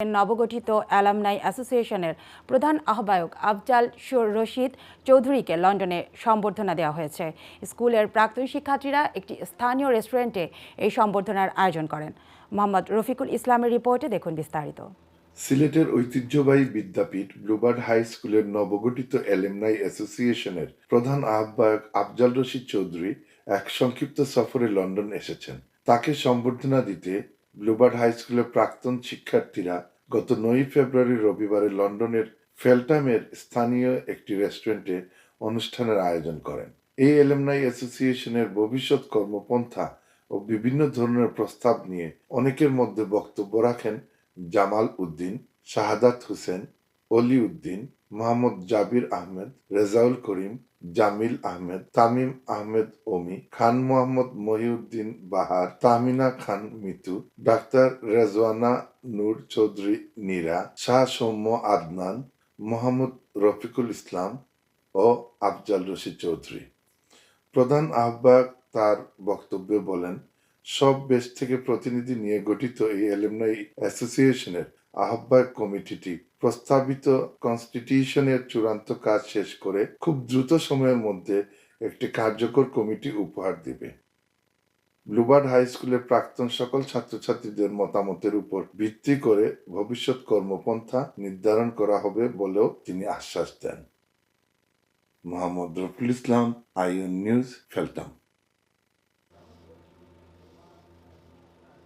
নবগঠিত অ্যালামনাই অ্যাসোসিয়েশনের প্রধান আহ্বায়ক আফজাল রশিদ চৌধুরীকে লন্ডনে সম্বর্ধনা দেওয়া হয়েছে। স্কুলের প্রাক্তন শিক্ষার্থীরা একটি স্থানীয় রেস্টুরেন্টে এই সম্বর্ধনার আয়োজন করেন। মোহাম্মদ রফিকুল ইসলামের রিপোর্টে দেখুন বিস্তারিত। সিলেটের ঐতিহ্যবাহী বিদ্যাপীঠ ব্লুবার্ড হাই স্কুলের নবগঠিত এলএমনাই অ্যাসোসিয়েশনের প্রধান আহ্বায়ক আফজাল রশিদ চৌধুরী এক সংক্ষিপ্ত সফরে লন্ডন এসেছেন। তাকে সম্বর্ধনা দিতে ব্লুবার্ড হাই স্কুলের প্রাক্তন শিক্ষার্থীরা গত নয় ফেব্রুয়ারি রবিবারে লন্ডনের ফেলটামের স্থানীয় একটি রেস্টুরেন্টে অনুষ্ঠানের আয়োজন করেন। এই এলেমনাই অ্যাসোসিয়েশনের ভবিষ্যৎ কর্মপন্থা ও বিভিন্ন ধরনের প্রস্তাব নিয়ে অনেকের মধ্যে বক্তব্য রাখেন জামাল উদ্দিন, শাহাদাত হোসেন অলি উদ্দিন মোহাম্মদ জাবির আহমেদ, রেজাউল করিম, জামিল আহমেদ, তামিম আহমেদ ওমি, খান মোহাম্মদ মহিউদ্দিন বাহার, তামিনা খান মিতু, ডাক্তার রেজওয়ানা নূর চৌধুরী নীরা, শাহ সৌম্য আদনান, মোহাম্মদ রফিকুল ইসলাম ও আফজাল রশিদ চৌধুরী। প্রধান আহ্বায়ক তার বক্তব্যে বলেন, সব দেশ থেকে প্রতিনিধি নিয়ে গঠিত এই এলুমনাই অ্যাসোসিয়েশনের আহ্বায়ক কমিটিটি প্রস্তাবিত কনস্টিটিউশনের চূড়ান্ত কাজ শেষ করে খুব দ্রুত সময়ের মধ্যে একটি কার্যকর কমিটি উপহার দিবে। ব্লুবার্ড হাই স্কুলের প্রাক্তন সকল ছাত্রছাত্রীদের মতামতের উপর ভিত্তি করে ভবিষ্যৎ কর্মপন্থা নির্ধারণ করা হবে বলেও তিনি আশ্বাস দেন। মোহাম্মদ রফিল ইসলাম, আইএন নিউজ, ফেলতাম।